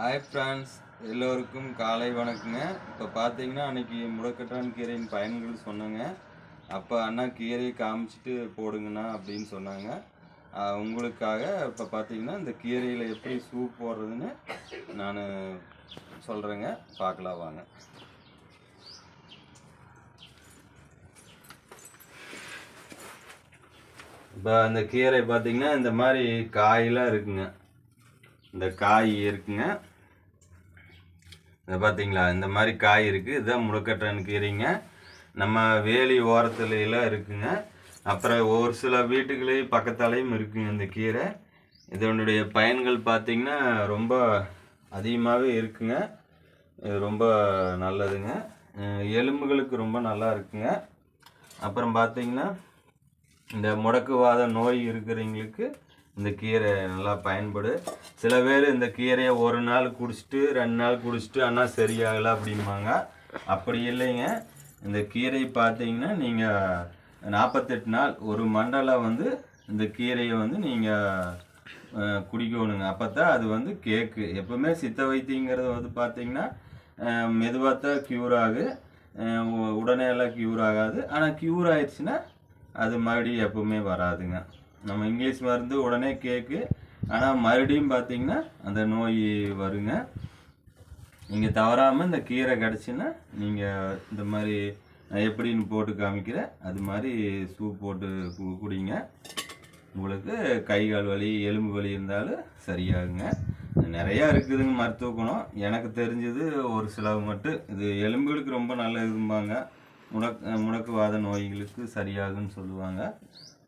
Hi friends எல்லோருக்கும் காலை வணக்கங்க. இப்போ பார்த்தீங்கன்னா அன்னைக்கு முடக்கட்டான் கீரையின் பயன்கள் சொன்னேங்க. அப்போ அண்ணா கீரையை காமிச்சிட்டு போடுங்கண்ணா அப்படின்னு சொன்னாங்க. உங்களுக்காக இப்போ பார்த்தீங்கன்னா இந்த கீரையில் எப்படி சூப் போடுறதுன்னு நான் சொல்கிறேங்க பார்க்கலாம் வாங்க. இப்போ அந்த கீரை பார்த்தீங்கன்னா இந்த மாதிரி காயெலாம் இருக்குங்க. இந்த காய் இருக்குங்க. இதை பார்த்தீங்களா இந்த மாதிரி காய் இருக்குது இதுதான் முடக்கட்டான் கீரைங்க நம்ம வேலி ஓரத்துல எல்லாம் இருக்குங்க. அப்புறம் ஒரு சில வீட்டுகளையும் பக்கத்தாலையும் இருக்குங்க இந்த கீரை. இதனுடைய பயன்கள் பார்த்திங்கன்னா ரொம்ப அதிகமாகவே இருக்குங்க. இது ரொம்ப நல்லதுங்க. எலும்புகளுக்கு ரொம்ப நல்லா இருக்குங்க. அப்புறம் பார்த்தீங்கன்னா இந்த முடக்குவாத நோய் இருக்கிறவங்களுக்கு இந்த கீரை நல்லா பயன்படு. சில பேர் இந்த கீரையை ஒரு நாள் குடிச்சிட்டு ரெண்டு நாள் குடிச்சிட்டு ஆனால் சரியாகலை அப்படிம்பாங்க. அப்படி இல்லைங்க. இந்த கீரை பார்த்தீங்கன்னா நீங்கள் நாற்பத்தெட்டு நாள் ஒரு மண்டலம் வந்து இந்த கீரையை வந்து நீங்கள் குடிக்கணுங்க. அப்போ தான் அது வந்து கேக்கு. எப்போவுமே சித்த வைத்தியங்கிறது வந்து பார்த்தீங்கன்னா மெதுவாக தான் க்யூர் ஆகு. உடனே எல்லாம் க்யூர் ஆகாது. ஆனால் க்யூர் ஆயிடுச்சுன்னா அது மறுபடியும் எப்பவுமே வராதுங்க. நம்ம இங்கிலீஷ் மருந்து உடனே கேட்கு ஆனால் மறுபடியும் பார்த்தீங்கன்னா அந்த நோய் வருங்க. நீங்கள் தவறாமல் இந்த கீரை கிடச்சின்னா நீங்கள் இந்த மாதிரி நான் எப்படின்னு போட்டு காமிக்கிறேன். அது மாதிரி சூப் போட்டு குடிங்க. உங்களுக்கு கை கால் வலி எலும்பு வலி இருந்தாலும் சரியாகுங்க. நிறையா இருக்குதுங்க மருத்துவ குணம். எனக்கு தெரிஞ்சது ஒரு சிலவு மட்டும். இது எலும்புகளுக்கு ரொம்ப நல்லதும்பாங்க. முடக் முடக்குவாத நோய்களுக்கு சரியாகுன்னு சொல்லுவாங்க.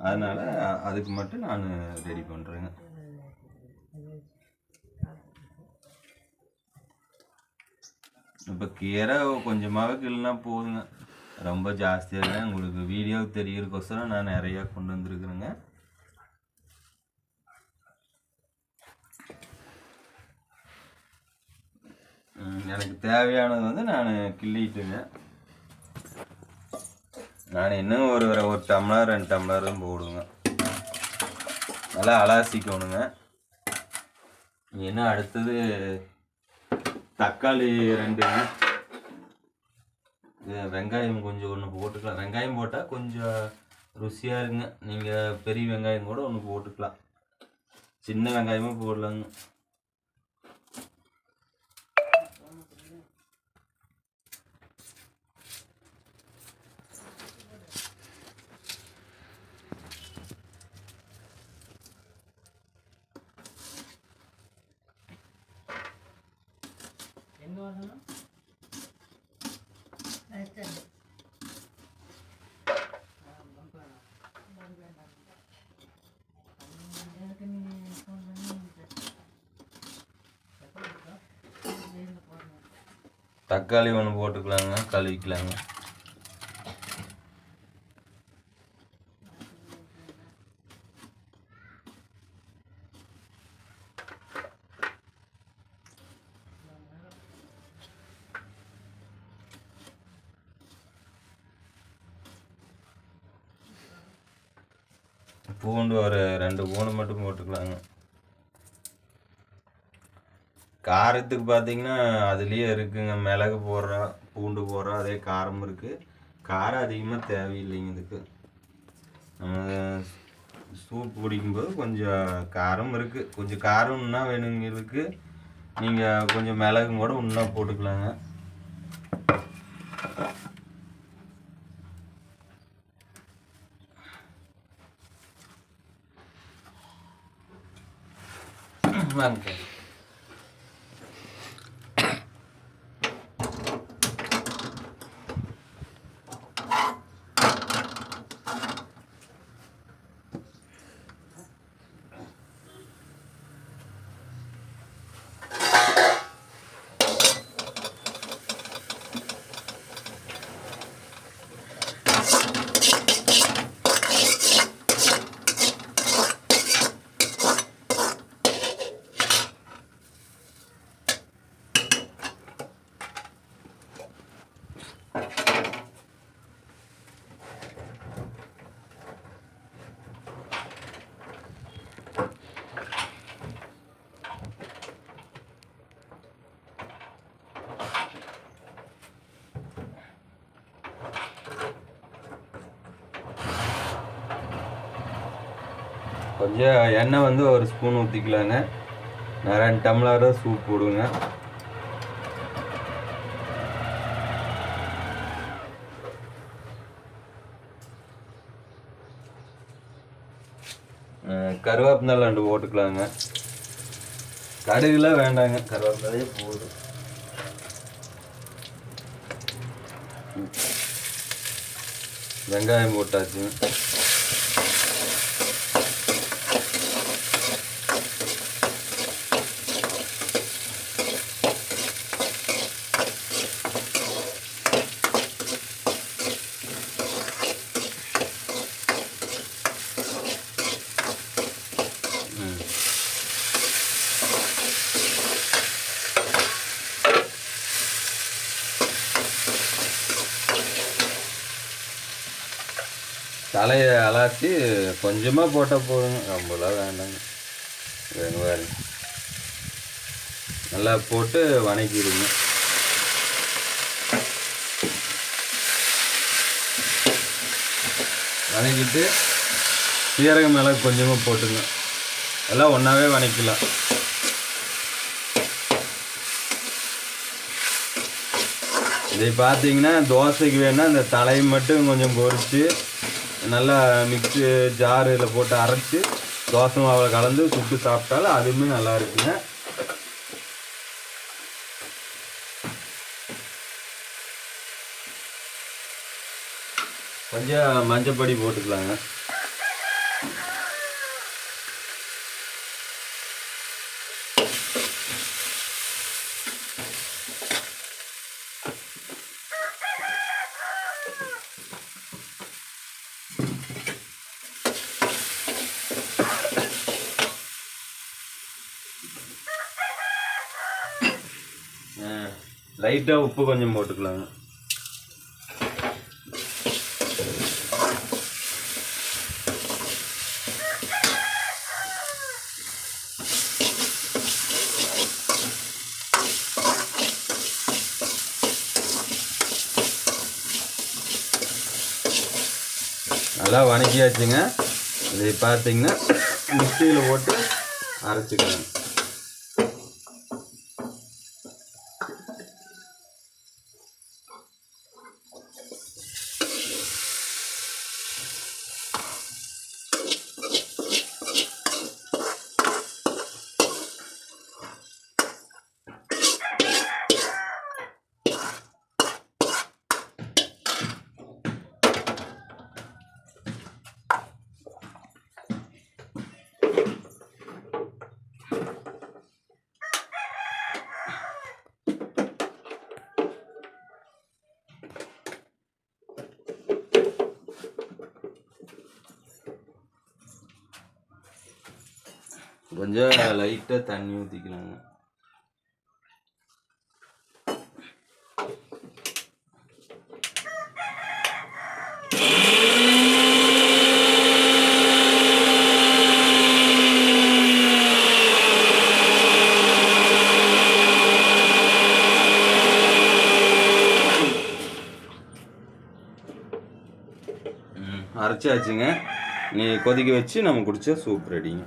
அதனால் அதுக்கு மட்டும் நான் ரெடி பண்ணுறேங்க இப்போ கீரை கொஞ்சமாகவே கிள்னா போதுங்க. ரொம்ப ஜாஸ்தியாக உங்களுக்கு வீடியோ தெரியறதுக்கோசரம் நான் நிறையா கொண்டு வந்துருக்குறேங்க. எனக்கு தேவையானது வந்து நான் கிள்ளிட்டுங்க. நான் இன்னும் ஒரு ஒரு ஒரு டம்ளர் ரெண்டு டம்ளர் தான் போடுவேங்க. நல்லா அலாசிக்கணுங்க. இன்னும் அடுத்தது? தக்காளி ரெண்டுங்க இது வெங்காயம் கொஞ்சம் ஒன்று போட்டுக்கலாம். வெங்காயம் போட்டால் கொஞ்சம் ருசியாக இருங்க நீங்கள் பெரிய வெங்காயம் கூட ஒன்று போட்டுக்கலாம். சின்ன வெங்காயமும் போடலாங்க. தக்காளி ஒன்று போட்டுக்கலாங்க கழுவிக்கலாங்க. பூண்டு ஒரு ரெண்டு பூண்டு மட்டும் போட்டுக்கலாங்க. காரத்துக்கு பார்த்தீங்கன்னா அதுலேயே இருக்குங்க. மிளகு போடுறோம் பூண்டு போடுறோம் அதே காரம் இருக்குது காரம் அதிகமாக தேவையில்லைங்க இதுக்கு. நம்ம சூப் குடிக்கும்போது கொஞ்சம் காரம் இருக்குது கொஞ்சம் காரம் இன்னும் வேணுங்களுக்கு நீங்கள் கொஞ்சம் மிளகும் கூட இன்னும் போட்டுக்கலாங்க. வாங்க கொஞ்சம் எண்ணெய் வந்து ஒரு ஸ்பூன் ஊற்றிக்கலாங்க நான் ரெண்டு டம்ளர் சூப் போடுங்க. கருவேப்பிலை ரெண்டு போட்டுக்கலாங்க. கடுகுலாம் வேண்டாங்க கருவேப்பிலையே போதும். வெங்காயம் போட்டாச்சு தலையை அலாசி கொஞ்சமாக போட்டால் போதுங்க ரொம்பலாம் வேண்டாங்க. வேணும் வேறு நல்லா போட்டு வணக்கிடுங்க. வணக்கிட்டு சீரகம் மிளகு கொஞ்சமாக போட்டுங்க. எல்லாம் ஒன்றாவே வணக்கலாம் இதை பார்த்தீங்கன்னா தோசைக்கு வேணால் இந்த தலையை மட்டும் கொஞ்சம் பொறிச்சு நல்லா மிக்ஸி ஜாரில் போட்டு அரைச்சி தோசை மாவில் கலந்து சுட்டு சாப்பிட்டாலும் அதுவுமே நல்லா இருக்குங்க. கொஞ்சம் மஞ்சப்பொடி போட்டுக்கலாங்க. லைட்டாக உப்பு கொஞ்சம் போட்டுக்கலாங்க. நல்லா வணக்கியாச்சுங்க. இதை பார்த்தீங்கன்னா மிக்சியில் போட்டு அரைச்சிக்கணும் கொஞ்சம் லைட்டாக தண்ணி ஊற்றிக்கலாங்க அரைச்சாச்சுங்க. நீ கொதிக்க வச்சு நம்ம குடிச்சா சூப் ரெடிங்க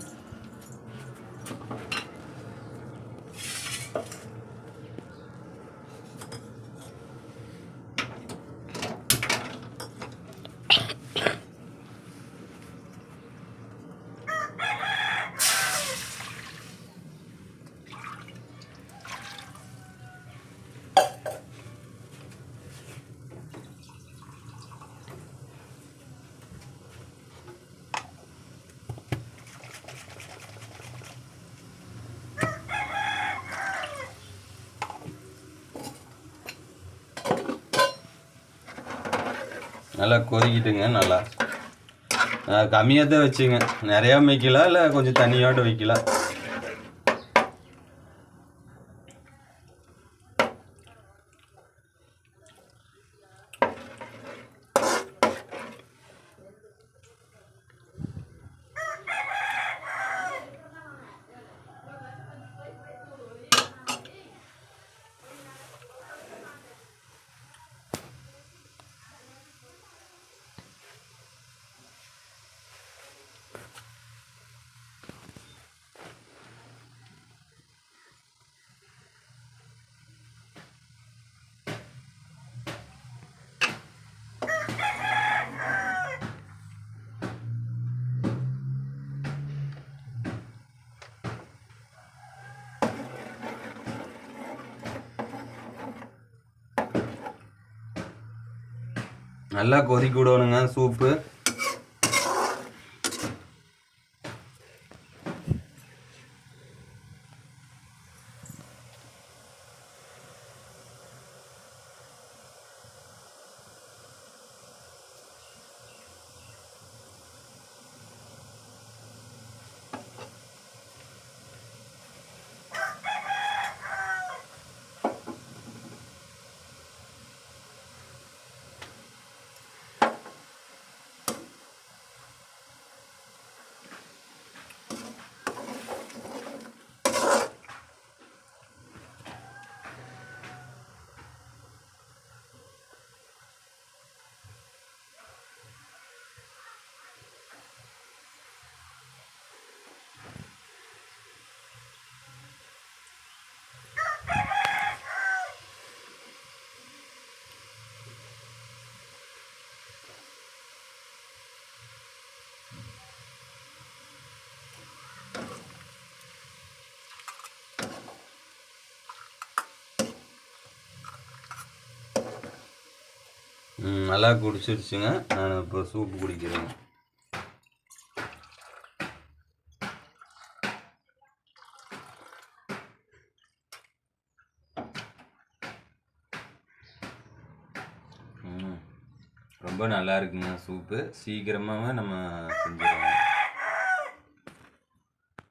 நல்லா கொதிக்கிட்டுங்க நல்லா. கம்மியாக தான் வச்சுங்க. நிறையா வைக்கலாம் இல்லை கொஞ்சம் தண்ணியோட வைக்கலாம் நல்லா கொதிக்க விடணுங்க சூப்பு நல்லா குடிச்சிருச்சுங்க. நான் இப்போ சூப்பு குடிக்கிறேங்க ரொம்ப நல்லா இருக்குங்க சூப்பு சீக்கிரமாகவே நம்ம செஞ்சிடலாம்.